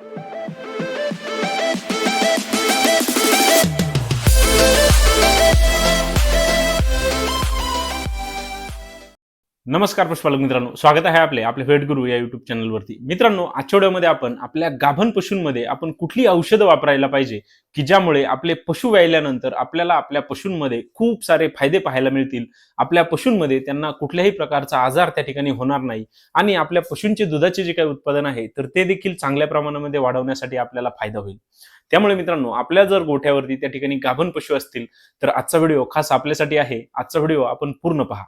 thank you नमस्कार पशुपालक मित्रांनो. स्वागत आहे आपले आपले भेट गुरु या युट्यूब चॅनलवरती मित्रांनो आजच्या व्हिडिओमध्ये आपण आपल्या गाभण पशूंमध्ये आपण कुठली औषधं वापरायला पाहिजे की ज्यामुळे आपले पशु व्यायल्यानंतर आपल्याला आपल्या पशूंमध्ये खूप सारे फायदे पाहायला मिळतील. आपल्या पशूंमध्ये त्यांना कुठल्याही प्रकारचा आजार त्या ठिकाणी होणार नाही. आणि आपल्या पशूंचे दुधाचे जे काही उत्पादन आहे तर ते देखील चांगल्या प्रमाणामध्ये वाढवण्यासाठी आपल्याला फायदा होईल. त्यामुळे मित्रांनो आपल्या जर गोठ्यावरती त्या ठिकाणी गाभण पशु असतील तर आजचा व्हिडिओ खास आपल्यासाठी आहे. आजचा व्हिडिओ आपण पूर्ण पहा.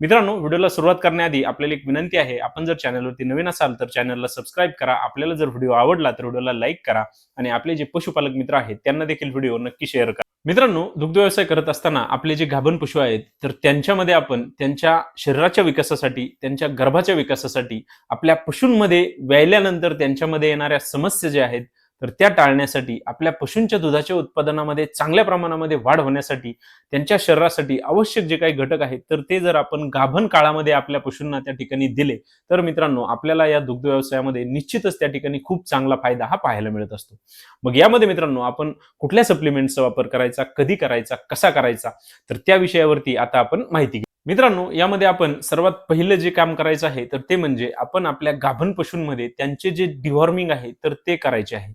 मित्रांनो व्हिडिओला सुरुवात करण्याआधी आपल्याला एक विनंती आहे आपण जर चॅनलवरती नवीन असाल तर चॅनलला सबस्क्राईब करा आपल्याला जर व्हिडिओ आवडला तर व्हिडिओला लाईक करा आणि आपले जे पशुपालक मित्र आहेत त्यांना देखील व्हिडिओ नक्की शेअर करा. मित्रांनो दुग्ध व्यवसाय करत असताना आपले जे गाभण पशु आहेत तर त्यांच्यामध्ये आपण त्यांच्या शरीराच्या विकासासाठी त्यांच्या गर्भाच्या विकासासाठी आपल्या पशूंमध्ये व्यायल्यानंतर त्यांच्यामध्ये येणाऱ्या समस्या ज्या आहेत तर त्या टाळण्यासाठी आपल्या पशूंच्या दुधाच्या उत्पादनामध्ये चांगल्या प्रमाणामध्ये वाढ होण्यासाठी त्यांच्या शरीरासाठी आवश्यक जे काही घटक आहेत तर ते जर आपण गाभण काळामध्ये आपल्या पशूंना त्या ठिकाणी दिले तर मित्रांनो आपल्याला या दुग्ध व्यवसायामध्ये निश्चितच त्या ठिकाणी खूप चांगला फायदा हा पाहायला मिळत असतो. मग यामध्ये मित्रांनो आपण कुठल्या सप्लिमेंटचा वापर करायचा कधी करायचा कसा करायचा तर त्या विषयावरती आता आपण माहिती घेऊ. मित्रांनो यामध्ये आपण सर्वात पहिलं जे काम करायचं आहे तर ते म्हणजे आपण आपल्या गाभण पशूंमध्ये त्यांचे जे डिव्हॉर्मिंग आहे तर ते करायचे आहे.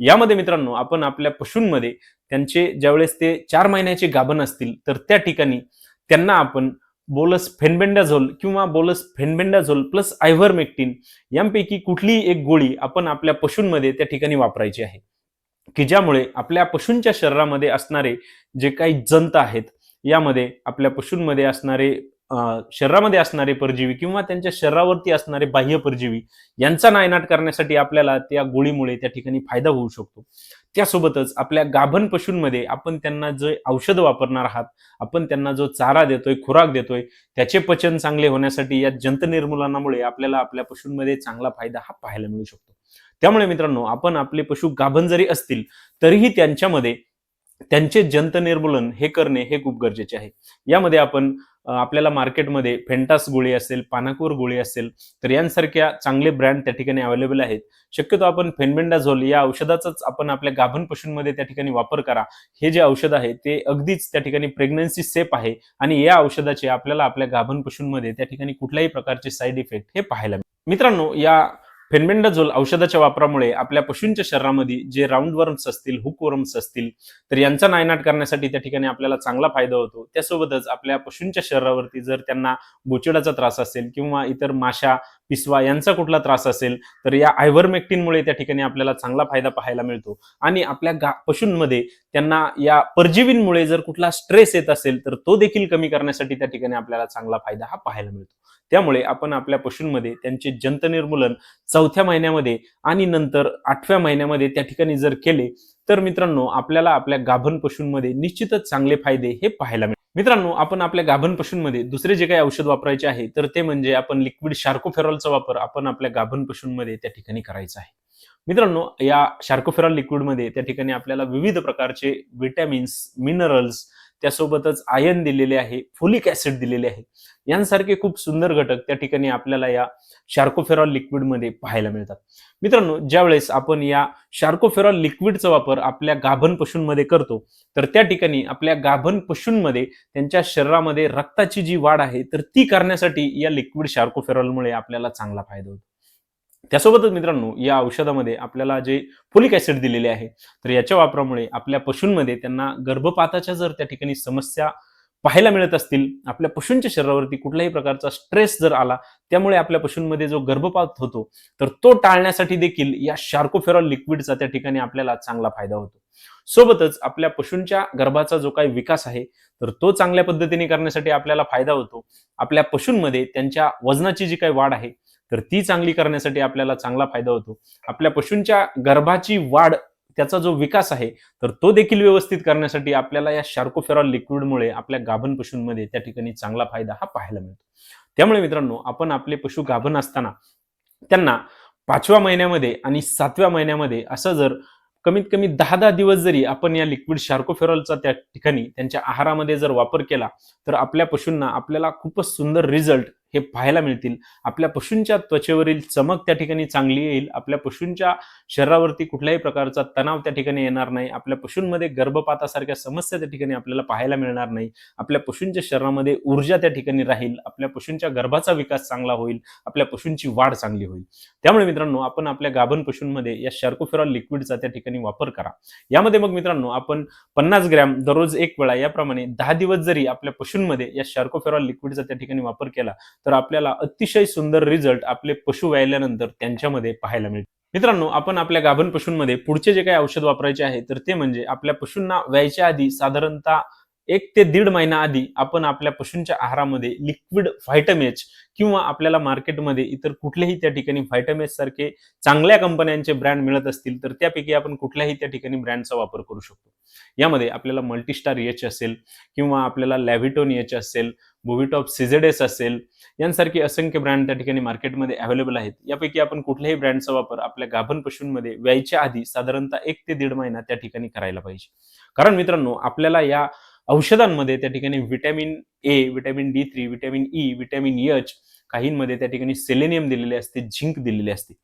यामध्ये मित्रांनो आपण आपल्या पशूंमध्ये त्यांचे ज्यावेळेस ते चार महिन्याचे गाभण असतील तर त्या ठिकाणी त्यांना आपण बोलस फेनबेंडाझोल किंवा बोलस फेनबेंडाझोल प्लस आयव्हरमेक्टिन यांपैकी कुठलीही एक गोळी आपण आपल्या पशूंमध्ये त्या ठिकाणी वापरायची आहे. की ज्यामुळे आपल्या पशूंच्या शरीरामध्ये असणारे जे काही जंत आहेत यामध्ये आपल्या पशूंमध्ये असणारे शरीरामध्ये असणारे परजीवी किंवा त्यांच्या शरीरावरती असणारे बाह्य परजीवी यांचा नायनाट करण्यासाठी आपल्याला त्या गोळीमुळे त्या ठिकाणी फायदा होऊ शकतो. त्यासोबतच आपल्या गाभण पशूंमध्ये आपण त्यांना जे औषध वापरणार आहात आपण त्यांना जो चारा देतोय खुराक देतोय त्याचे पचन चांगले होण्यासाठी या जंत निर्मूलनामुळे आपल्याला आपल्या पशूंमध्ये चांगला फायदा हा पाहायला मिळू शकतो. त्यामुळे मित्रांनो आपण आपले पशु गाभण जरी असतील तरीही त्यांच्यामध्ये त्यांचे जंत निर्मूलन हे करणे हे खूप गरजेचे आहे. यामध्ये आपण आपल्याला मार्केटमध्ये फेंटास गोळी असेल पानाकूर गोळी असेल तर यांसारख्या चांगले ब्रँड त्या ठिकाणी अवेलेबल आहेत. शक्यतो आपण फेनबेंडाझोल या औषधाचाच आपण आपल्या गाभण पशूंमध्ये त्या ठिकाणी वापर करा. हे जे औषध आहे ते अगदीच त्या ठिकाणी प्रेग्नन्सी सेफ आहे आणि या औषधाचे आपल्याला आपल्या गाभण पशूंमध्ये त्या ठिकाणी कुठल्याही प्रकारचे साईड इफेक्ट हे पाहायला मित्रांनो या फेनमेंडाझोल औषधाच्या वापरामुळे आपल्या पशूंच्या शरीरामध्ये जे राऊंड वर्म्स असतील हुक वर्म्स असतील तर यांचा नायनाट करण्यासाठी त्या ठिकाणी आपल्याला चांगला फायदा होतो. त्यासोबतच आपल्या पशूंच्या शरीरावरती जर त्यांना बोचिडाचा त्रास असेल किंवा इतर माशा पिसवा यांचा कुठला त्रास असेल तर या आयव्हरमेक्टिनमुळे त्या ठिकाणी आपल्याला चांगला फायदा पाहायला मिळतो. आणि आपल्या गा पशूंमध्ये त्यांना या परजीवींमुळे जर कुठला स्ट्रेस येत असेल तर तो देखील कमी करण्यासाठी त्या ठिकाणी आपल्याला चांगला फायदा हा पाहायला मिळतो. त्यामुळे आपण आपल्या पशूंमध्ये त्यांचे जंत निर्मूलन चौथ्या महिन्यामध्ये आणि नंतर आठव्या महिन्यामध्ये त्या ठिकाणी जर केले तर मित्रांनो आपल्याला आपल्या गाभण पशूंमध्ये निश्चितच चांगले फायदे हे पाहायला मिळतात मित्रांनो आपण आपल्या गाभण पशूंमध्ये दुसरे जे काही औषध वापरायचे आहे तर ते म्हणजे आपण लिक्विड शार्कोफेरॉलचा वापर आपण आपल्या गाभण पशूंमध्ये त्या ठिकाणी करायचा आहे. मित्रांनो या शार्कोफेरॉल लिक्विडमध्ये त्या ठिकाणी आपल्याला विविध प्रकारचे विटॅमिन्स मिनरल्स त्यासोबतच आयन दिलेले आहे फोलिक ऍसिड दिलेले आहे. यांसारखे खूप सुंदर घटक त्या ठिकाणी आपल्याला या शार्कोफेरॉल लिक्विडमध्ये पाहायला मिळतात. मित्रांनो ज्यावेळेस आपण या शार्कोफेरॉल लिक्विडचा वापर आपल्या गाभण पशूंमध्ये करतो तर त्या ठिकाणी आपल्या गाभण पशूंमध्ये त्यांच्या शरीरामध्ये रक्ताची जी वाढ आहे तर ती करण्यासाठी या लिक्विड शार्कोफेरॉलमुळे आपल्याला चांगला फायदा होतो. त्यासोबतच मित्रांनो या औषधामध्ये आपल्याला जे फोलिक ऍसिड दिलेले आहे तर याच्या वापरामुळे आपल्या पशूंमध्ये त्यांना गर्भपाताच्या जर त्या ठिकाणी समस्या पाहायला मिळत असतील आपल्या पशूंच्या शरीरावरती कुठल्याही प्रकारचा स्ट्रेस जर आला त्यामुळे आपल्या पशूंमध्ये जो गर्भपात होतो तर तो टाळण्यासाठी देखील या शार्कोफेरॉल लिक्विडचा त्या ठिकाणी आपल्याला चांगला फायदा होतो. सोबतच आपल्या पशूंच्या गर्भाचा जो काही विकास आहे तर तो चांगल्या पद्धतीने करण्यासाठी आपल्याला फायदा होतो. आपल्या पशूंमध्ये त्यांच्या वजनाची जी काही वाढ आहे तर ती चांगली करण्यासाठी आपल्याला चांगला फायदा होतो. आपल्या पशूंच्या गर्भाची वाढ त्याचा जो विकास आहे तर तो देखील व्यवस्थित करण्यासाठी आपल्याला या शार्कोफेरॉल लिक्विडमुळे आपल्या गाभण पशूंमध्ये त्या ठिकाणी चांगला फायदा हा पाहायला मिळतो. त्यामुळे मित्रांनो आपण आपले पशु गाभण असताना त्यांना पाचव्या महिन्यामध्ये आणि सातव्या महिन्यामध्ये असं जर कमीत कमी दहा दहा दिवस जरी आपण या लिक्विड शार्कोफेरॉलचा त्या ठिकाणी त्यांच्या आहारामध्ये जर वापर केला तर आपल्या पशूंना आपल्याला खूपच सुंदर रिझल्ट हे पाहायला मिळतील. आपल्या पशूंच्या त्वचेवरील चमक त्या ठिकाणी चांगली येईल. आपल्या पशूंच्या शरीरावरती कुठल्याही प्रकारचा तणाव त्या ठिकाणी येणार नाही. आपल्या पशूंमध्ये गर्भपातासारख्या समस्या त्या ठिकाणी आपल्याला पाहायला मिळणार नाही. आपल्या पशूंच्या शरीरामध्ये ऊर्जा त्या ठिकाणी राहील. आपल्या पशूंच्या गर्भाचा विकास चांगला होईल. आपल्या पशूंची वाढ चांगली होईल. त्यामुळे मित्रांनो आपण आपल्या गाभण पशूंमध्ये या शार्कोफेरॉल लिक्विडचा त्या ठिकाणी वापर करा. यामध्ये मग मित्रांनो आपण पन्नास ग्रॅम दररोज एक वेळा याप्रमाणे दहा दिवस जरी आपल्या पशूंमध्ये या शार्कोफेरॉल लिक्विडचा त्या ठिकाणी वापर केला तर आपल्याला अतिशय सुंदर रिझल्ट आपले पशु व्यायल्यानंतर त्यांच्यामध्ये पाहायला मिळते. मित्रांनो आपण आपल्या गाभण पशूंमध्ये पुढचे जे काही औषध वापरायचे आहे तर ते म्हणजे आपल्या पशूंना व्यायच्या आधी साधारणतः एक ते दीड महिना आधी आपण आपल्या पशूंच्या आहारामध्ये लिक्विड व्हायटमेच किंवा आपल्याला मार्केटमध्ये इतर कुठल्याही त्या ठिकाणी व्हायटमेच सारखे चांगल्या कंपन्यांचे ब्रँड मिळत असतील तर त्यापैकी आपण कुठल्याही त्या ठिकाणी ब्रँडचा वापर करू शकतो. यामध्ये आपल्याला मल्टीस्टार एच असेल किंवा आपल्याला लॅव्हिटोन एच असेल बोविटॉप सिझेडेस असेल यांसारखे असंख्य ब्रँड त्या ठिकाणी मार्केटमध्ये अवेलेबल आहेत. यापैकी आपण कुठल्याही ब्रँडचा वापर आपल्या गाभण पशूंमध्ये व्यायच्या आधी साधारणतः एक ते दीड महिना त्या ठिकाणी करायला पाहिजे. कारण मित्रांनो आपल्याला या औषधांमध्ये त्या ठिकाणी vitamin A vitamin D three vitamin E vitamin H काहींमध्ये त्या ठिकाणी सेलेनियम दिलेले असते झिंक दिलेले असते.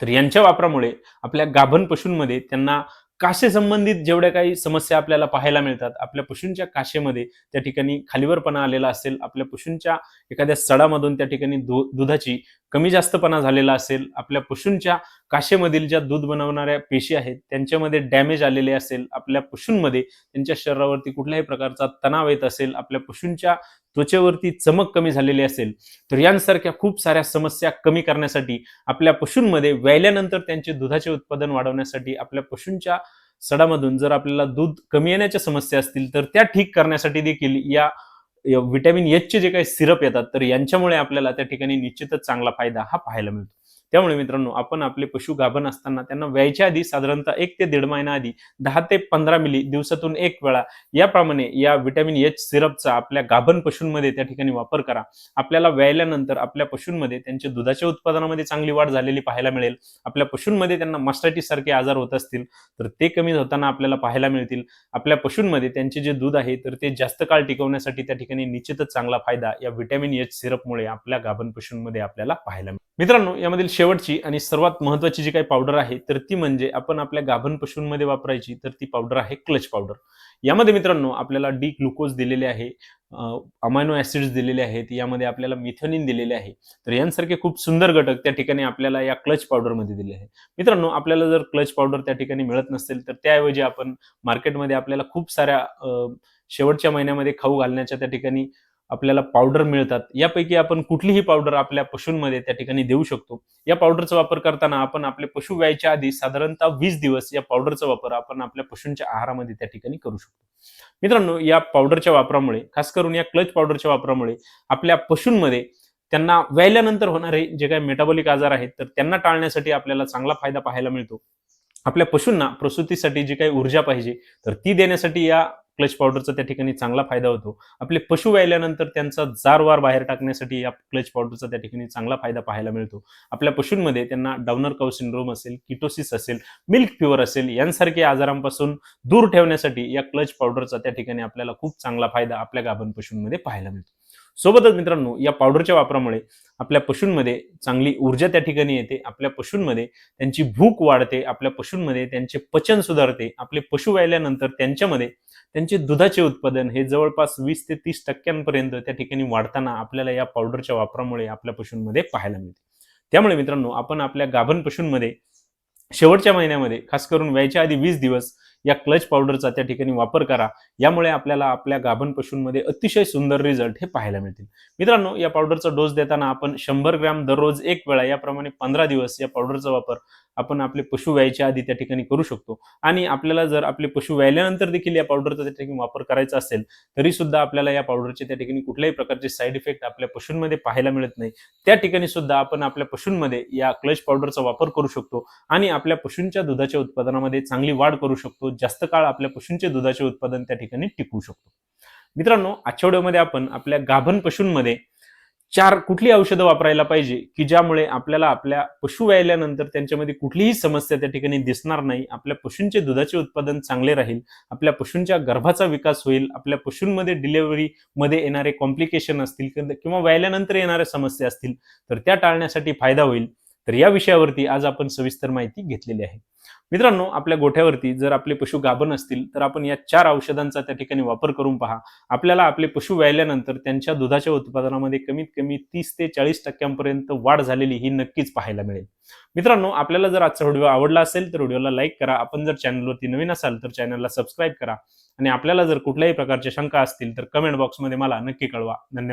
तर यांच्या वापरामुळे आपल्या गाभण पशूंमध्ये त्यांना काशे संबंधित जेवढ्या काही समस्या आपल्याला पाहायला मिळतात आपल्या पशूंच्या काशेमध्ये त्या ठिकाणी खालीवरपणा आलेला असेल आपल्या पशूंच्या एखाद्या सडामधून त्या ठिकाणी दुधाची कमी जास्तपणा झालेला असेल आपल्या पशूंच्या काशेमधील ज्या दूध बनवणाऱ्या पेशी आहेत त्यांच्यामध्ये डॅमेज आलेले असेल आपल्या पशूंमध्ये त्यांच्या शरीरावरती कुठल्याही प्रकारचा तणाव येत असेल आपल्या पशूंच्या त्वचेवरती चमक कमी झालेली असेल तर यांसारख्या खूप साऱ्या समस्या कमी करण्यासाठी आपल्या पशूंमध्ये व्यायल्यानंतर त्यांचे दुधाचे उत्पादन वाढवण्यासाठी आपल्या पशूंच्या सडामधून जर आपल्याला दूध कमी येण्याच्या समस्या असतील तर त्या ठीक करण्यासाठी देखील या व्हिटॅमिन एचचे जे काही सिरप येतात तर यांच्यामुळे आपल्याला त्या ठिकाणी निश्चितच चांगला फायदा हा पाहायला मिळतो. त्यामुळे मित्रांनो आपण आपले पशु गाभण असताना त्यांना व्यायच्या आधी साधारणतः एक ते दीड महिना आधी दहा ते पंधरा मिली दिवसातून एक वेळा याप्रमाणे या व्हिटॅमिन एच सिरपचा आपल्या गाभण पशूंमध्ये त्या ठिकाणी वापर करा. आपल्याला व्यायल्यानंतर आपल्या पशूंमध्ये त्यांच्या दुधाच्या उत्पादनामध्ये चांगली वाढ झालेली पाहायला मिळेल. आपल्या पशूंमध्ये त्यांना मास्टायटिस सारखे आजार होत असतील तर ते कमी होताना आपल्याला पाहायला मिळतील. आपल्या पशूंमध्ये त्यांचे जे दूध आहे तर ते जास्त काळ टिकवण्यासाठी त्या ठिकाणी निश्चितच चांगला फायदा या व्हिटॅमिन एच सिरपमुळे आपल्या गाभण पशूंमध्ये आपल्याला पाहायला मिळेल. मित्रांनो यामधील शेवटची आणि सर्वात महत्वाची जी काही पावडर आहे तर ती म्हणजे आपण आपल्या गाभण पशूंमध्ये वापरायची तर ती पावडर आहे क्लच पावडर यामध्ये मित्रांनो आपल्याला डी ग्लुकोज दिलेले आहे अमायनो ऍसिड्स दिलेले आहेत यामध्ये आपल्याला मिथोनिन दिलेले आहे. तर यांसारखे खूप सुंदर घटक त्या ठिकाणी आपल्याला या क्लच पावडरमध्ये दिले आहे. मित्रांनो आपल्याला जर क्लच पावडर त्या ठिकाणी मिळत नसेल तर त्याऐवजी आपण मार्केटमध्ये आपल्याला खूप साऱ्या शेवटच्या महिन्यामध्ये खाऊ घालण्याच्या त्या ठिकाणी आपल्याला पावडर मिळतात. यापैकी आपण कुठलीही पावडर आपल्या पशूंमध्ये त्या ठिकाणी देऊ शकतो. या पावडरचा वापर करताना आपण आपले पशु व्यायच्या आधी साधारणतः वीस दिवस या पावडरचा वापर आपण आपल्या पशूंच्या आहारामध्ये त्या ठिकाणी करू शकतो. मित्रांनो या पावडरच्या वापरामुळे खास करून या क्लच पावडरच्या वापरामुळे आपल्या पशूंमध्ये त्यांना व्यायल्यानंतर होणारे जे काही मेटाबॉलिक आजार आहेत तर त्यांना टाळण्यासाठी आपल्याला चांगला फायदा पाहायला मिळतो. आपल्या पशूंना प्रसूतीसाठी जी काही ऊर्जा पाहिजे तर ती देण्यासाठी या क्लच पावडरचा त्या ठिकाणी चांगला फायदा होतो. आपले पशु व्यायल्यानंतर त्यांचा जारवार बाहेर टाकण्यासाठी या क्लच पावडरचा त्या ठिकाणी चांगला फायदा पाहायला मिळतो. आपल्या पशूंमध्ये त्यांना डाउनर काउ सिंड्रोम असेल किटोसिस असेल मिल्क फिवर असेल यांसारख्या आजारांपासून दूर ठेवण्यासाठी या क्लच पावडरचा त्या ठिकाणी आपल्याला खूप चांगला फायदा आपल्या गाभण पशूंमध्ये पाहायला मिळतो. सोबतच मित्रांनो या पावडरच्या वापरामुळे आपल्या पशूंमध्ये चांगली ऊर्जा त्या ठिकाणी येते आपल्या पशूंमध्ये त्यांची भूक वाढते आपल्या पशूंमध्ये त्यांचे पचन सुधारते आपले पशु व्हायल्यानंतर त्यांच्यामध्ये त्यांचे दुधाचे उत्पादन हे जवळपास वीस ते तीस टक्क्यांपर्यंत त्या ठिकाणी वाढताना आपल्याला या पावडरच्या वापरामुळे आपल्या पशूंमध्ये पाहायला मिळते. त्यामुळे मित्रांनो आपण आपल्या गाभण पशूंमध्ये शेवटच्या महिन्यामध्ये खास करून व्यायच्या आधी वीस दिवस या क्लच पावडरचा त्या ठिकाणी वापर करा. यामुळे आपल्याला आपल्या गाभण पशूंमध्ये अतिशय सुंदर रिझल्ट हे पाहायला मिळतील. मित्रांनो या पावडरचा डोस देताना आपण शंभर ग्रॅम दररोज एक वेळा याप्रमाणे पंधरा दिवस या पावडरचा वापर आपण आपले पशु व्यायच्या आधी त्या ठिकाणी करू शकतो. आणि आपल्याला जर आपले पशु व्यायल्यानंतर देखील या पावडरचा त्या ठिकाणी वापर करायचा असेल तरी सुद्धा आपल्याला या पावडरचे त्या ठिकाणी कुठल्याही प्रकारचे साईड इफेक्ट आपल्या पशूंमध्ये पाहायला मिळत नाही. त्या ठिकाणी सुद्धा आपण आपल्या पशूंमध्ये या क्लच पावडरचा वापर करू शकतो आणि आपल्या पशूंच्या दुधाच्या उत्पादनामध्ये चांगली वाढ करू शकतो. जास्त काळ आपल्या पशूंचे दुधाचे उत्पादन त्या ठिकाणी टिकवू शकतो. मित्रांनो आठवड्यामध्ये आपण आपल्या गाभण पशूंमध्ये चार कुठली औषधं वापरायला पाहिजे की ज्यामुळे आपल्याला आपल्या पशु व्यायल्यानंतर त्यांच्यामध्ये कुठलीही समस्या त्या ठिकाणी दिसणार नाही आपल्या पशूंचे दुधाचे उत्पादन चांगले राहील आपल्या पशूंच्या गर्भाचा विकास होईल आपल्या पशूंमध्ये डिलेव्हरी मध्ये येणारे कॉम्प्लिकेशन असतील किंवा- किंवा व्यायल्यानंतर येणाऱ्या समस्या असतील तर त्या टाळण्यासाठी फायदा होईल. तर या विषयावरती आज आपण सविस्तर माहिती घेतलेली आहे. मित्रांनो आपल्या गोठ्यावरती जर आपले पशु गाभण असतील तर आपण या चार औषधांचा त्या ठिकाणी वापर करून पहा. आपल्याला आपले पशु व्यायल्यानंतर त्यांच्या दुधाच्या उत्पादनामध्ये कमीत कमी तीस ते चाळीस टक्क्यांपर्यंत वाढ झालेली ही नक्कीच पाहायला मिळेल. मित्रांनो आपल्याला जर आजचा व्हिडिओ आवडला असेल तर व्हिडिओला लाईक करा. आपण जर चॅनलवरती नवीन असाल तर चॅनलला सबस्क्राईब करा. आणि आपल्याला जर कुठल्याही प्रकारच्या शंका असतील तर कमेंट बॉक्समध्ये मला नक्की कळवा. धन्यवाद.